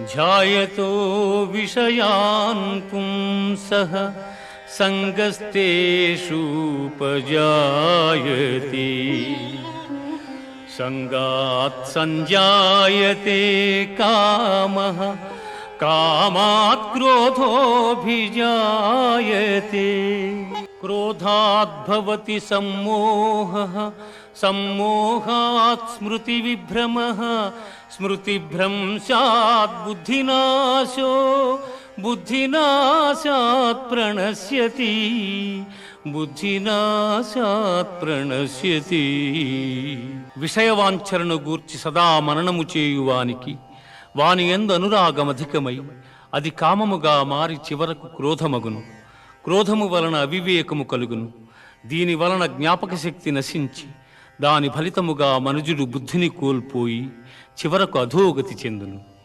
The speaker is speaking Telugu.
ध्यायतो विषयान् पुंसः सङ्गस्तेषुपजायति। सङ्गात् सञ्जायते कामः कामात् क्रोधोऽभिजायते। క్రోధాత్ భవతి సమ్మోహః సమ్మోహాత్ స్మృతివిభ్రమः స్మృతిభ్రంశాత్ బుద్ధినాశో బుద్ధినాశాత్ ప్రణశ్యతి బుద్ధినాశాత్ ప్రణశ్యతి విషయవాంఛరను గూర్చి సదా మననము చేయువానికి వాని ఎందు అనురాగమధికమై అది కామముగా మారి చివరకు క్రోధమగును. క్రోధము వలన అవివేకము కలుగును. దీని వలన జ్ఞాపక శక్తి నశించి దాని ఫలితముగా మనుజుడు బుద్ధిని కోల్పోయి చివరకు అధోగతి చెందును.